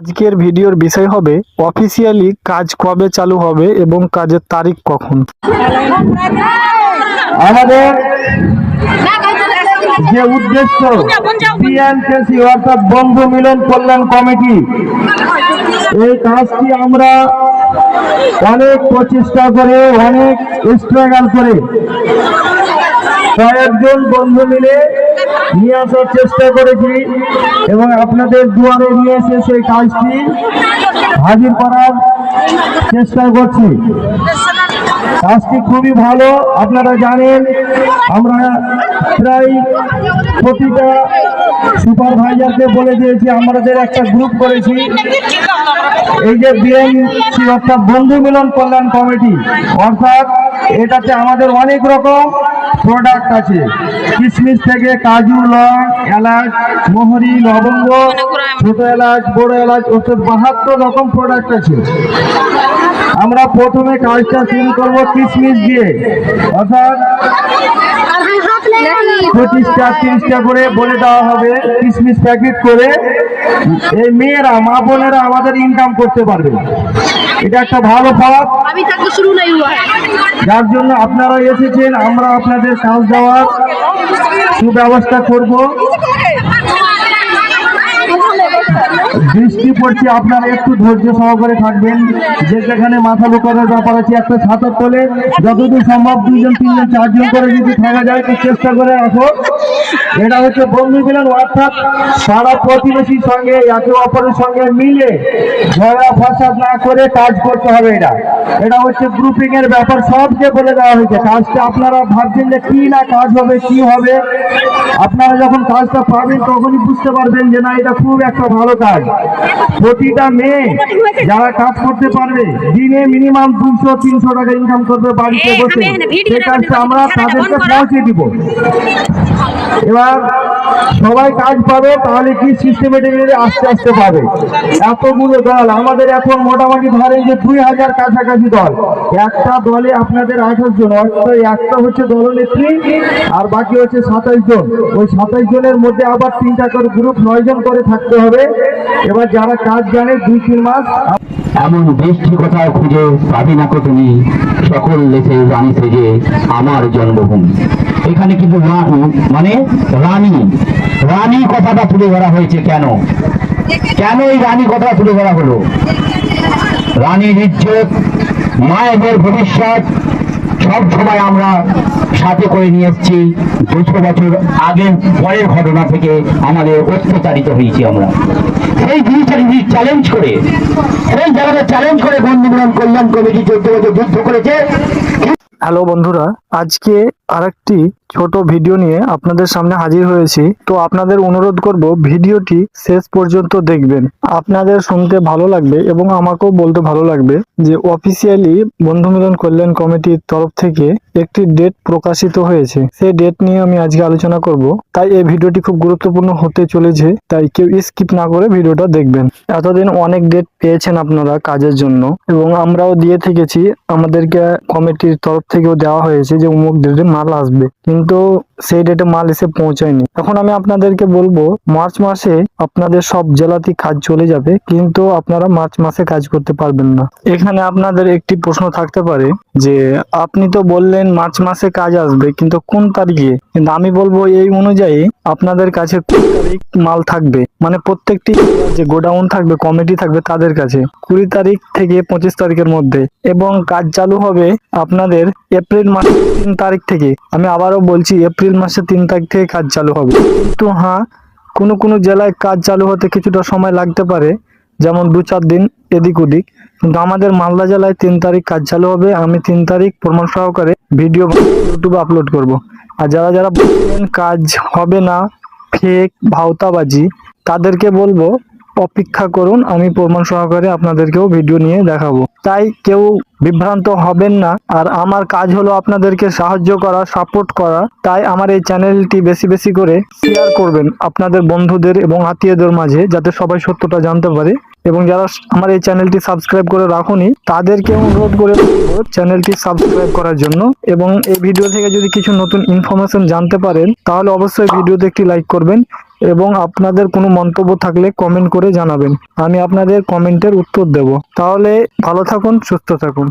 আজকের ভিডিওর বিষয় হবে অফিসিয়ালি কাজ কবে চালু হবে এবং কাজের তারিখ কখন? আমাদের যে উদ্দেশ্য বিএনকেসি অর্থাৎ বন্ধু মিলন কল্যাণ কমিটি, এই কাজটি আমরা অনেক প্রচেষ্টা করে, অনেক স্ট্রাগল করে কয়েকজন বন্ধু মিলে নিয়ে আসার চেষ্টা করেছি এবং আপনাদের দুয়ারে নিয়ে এসে সেই কাজটি হাজির করার চেষ্টা করছি। কাজটি খুবই ভালো, আপনারা জানেন, আমরা প্রায় প্রতিটা সুপারভাইজারকে বলে দিয়েছি, আমাদের একটা গ্রুপ করেছি। এই যে বিএনসি অর্থাৎ বন্ধু মিলন কল্যাণ কমিটি, অর্থাৎ এটাতে আমাদের অনেক রকম প্রোডাক্ট আছে। কিশমিশ থেকে কাজু, লং, এলাচ, মোহরি, লবঙ্গ, ছোট এলাচ, বড় এলাচ ওষুধ বাহাত্তর রকম প্রোডাক্ট আছে। আমরা প্রথমে কাজটা শুরু করব কিশমিশ দিয়ে। অর্থাৎ পঁচিশটা তিরিশটা করে বলে দেওয়া হবে কিশমিশ প্যাকেট করে এই মেয়েরা মা বোনেরা আমাদের ইনকাম করতে পারবে। এটা একটা ভালো পথ। যার জন্য আপনারা এসেছেন আমরা আপনাদের কাজ দেওয়ার সুব্যবস্থা করব। বৃষ্টি পড়ছে, আপনারা একটু ধৈর্য সহকারে থাকবেন। যে যেখানে মাথা লুকানোর ব্যাপার আছে, একটা ছাতার তোলে। যতদূর সম্ভব দুইজন, তিনজন, চারজন করে যদি থাকা যায় চেষ্টা করে রাখো এটা হচ্ছে বন্ধু মিলন অর্থাৎ সারা প্রতিবেশীর সঙ্গে একে অপরের সঙ্গে মিলে ঝগড়া ফাসাদ না করে কাজ করতে হবে এটা। এটা হচ্ছে গ্রুপিং এর ব্যাপার সবকে বলে দেওয়া হয়েছে। কাজটা আপনারা ভাবছেন যে কি না কাজ হবে কি হবে? আপনারা যখন কাজটা পাবেন তখনই বুঝতে পারবেন যে না এটা খুব একটা ভালো কাজ। প্রতিটা মেয়ে যারা কাজ করতে পারবে দিনে মিনিমাম দুশো তিনশো টাকা ইনকাম করবে বাড়িতে এ, বসে। সেই কাজটা আমরা তাদেরকে পৌঁছে দিব। এবার সবাই কাজ পাবে, তাহলে কি সিস্টেমেটিক্যালি আস্তে আস্তে পাবে? এতগুলো দল, আমাদের এখন মোটামুটি ধরেন যে দুই হাজার কাছাকাছি দল। একটা দলে আপনাদের আঠাশ জন, অর্থাৎ একটা হচ্ছে দলনেত্রী, আর বাকি হচ্ছে সাতাশ জন। ওই সাতাইশ জনের মধ্যে আবার তিনটা করে গ্রুপ নয় জন করে থাকতে হবে। এবার যারা কাজ জানে, দুই, তিন মাস। এমন বৃষ্টি কোথাও খুঁজে পাবি না তুমি। সকল দেশে রানী সেজে আমার জন্মভূমি। এখানে কিন্তু মানে রানী রানী কথাটা তুলে ধরা হয়েছে কেন? কেন এই রানী কথা তুলে ধরা হলো? রানীর ইজ্জত মায়েদের ভবিষ্যৎ, সব সময় আমরা সাথে করে নিয়ে এসেছি। দুশো বছর আগের পরের ঘটনা থেকে আমাদের অত্যাচারিত হয়েছি আমরা। সেই জিনিসটাকে চ্যালেঞ্জ করে, সেই জায়গাটা চ্যালেঞ্জ করে বন্ধু মিলন কল্যাণ কমিটি চোদ্দ বছর যুদ্ধ করেছে। হ্যালো বন্ধুরা আজকে আরেকটি ছোট ভিডিও নিয়ে আপনাদের সামনে হাজির হয়েছি। তো আপনাদের অনুরোধ করব ভিডিওটি শেষ পর্যন্ত দেখবেন। আপনাদের শুনতে ভালো লাগবে এবং আমাকেও বলতে ভালো লাগবে যে অফিসিয়ালি বন্ধু মিলন কল্যাণ কমিটির তরফ থেকে একটি ডেট প্রকাশিত হয়েছে। সেই ডেট নিয়ে আমি আজকে আলোচনা করব। তাই এই ভিডিওটি খুব গুরুত্বপূর্ণ হতে চলেছে, তাই কেউ স্কিপ না করে ভিডিওটা দেখবেন। এতদিন অনেক ডেট পেয়েছেন আপনারা কাজের জন্য এবং আমরাও দিয়ে থেকেছি। আমাদেরকে কমিটির তরফ থেকেও দেওয়া হয়েছে যে অমুক ডেটে মাল আসবে। কিন্তু সেই ডেটে মাল এসে পৌঁছায়নি। এখন আমি আপনাদেরকে বলব, মার্চ মাসে আপনাদের সব জেলাতেই কাজ চলে যাবে, কিন্তু আপনারা মার্চ মাসে কাজ করতে পারবেন না। এখানে আপনাদের একটি প্রশ্ন থাকতে পারে যে, আপনি তো বললেন মার্চ মাসে কাজ আসবে, কিন্তু কোন তারিখে? কিন্তু আমি বলব এই অনুযায়ী আপনাদের কাছে কোন তারিখ মাল থাকবে? মানে প্রত্যেকটি যে গোডাউন থাকবে, কমিটি থাকবে তাদের কাছে কুড়ি তারিখ থেকে পঁচিশ তারিখের মধ্যে এবং কাজ চালু হবে আপনাদের এপ্রিল মাসের তিন তারিখ থেকে। আমি আবারও বলছি, এপ্রিল মাসের তিন তারিখ থেকে কাজ চালু হবে। কিন্তু হ্যাঁ কোনো কোনো জেলায় কাজ চালু হতে কিছুটা সময় লাগতে পারে, যেমন দু চার দিন এদিক ওদিক। কিন্তু আমাদের মালদা জেলায় তিন তারিখ কাজ চালু হবে। আমি তিন তারিখ প্রমাণ সহকারে ভিডিও ইউটিউবে আপলোড করব। আর যারা যারা কাজ হবে না, ফেক, ভাওতাবাজি তাদেরকে বলব, অপেক্ষা করুন, আমি প্রমাণ সহকারে আপনাদেরকেও ভিডিও নিয়ে দেখাবো। তাই কেউ বিভ্রান্ত হবেন না, আর আমার কাজ হলো আপনাদেরকে সাহায্য করা সাপোর্ট করা। তাই আমার এই চ্যানেলটি বেশি বেশি করে শেয়ার করবেন আপনাদের বন্ধুদের এবং আত্মীয়দের মাঝে, যাতে সবাই সত্যটা জানতে পারে। এবং যারা আমার এই চ্যানেলটি সাবস্ক্রাইব করে রাখুনি, তাদেরকে অনুরোধ করে চ্যানেলটি সাবস্ক্রাইব করার জন্য। এবং এই ভিডিও থেকে যদি কিছু নতুন ইনফরমেশন জানতে পারেন, তাহলে অবশ্যই ভিডিওতে একটি লাইক করবেন। এবং আপনাদের কোনো মন্তব্য থাকলে কমেন্ট করে জানাবেন। আমি আপনাদের কমেন্টের উত্তর দেব। তাহলে ভালো থাকুন, সুস্থ থাকুন।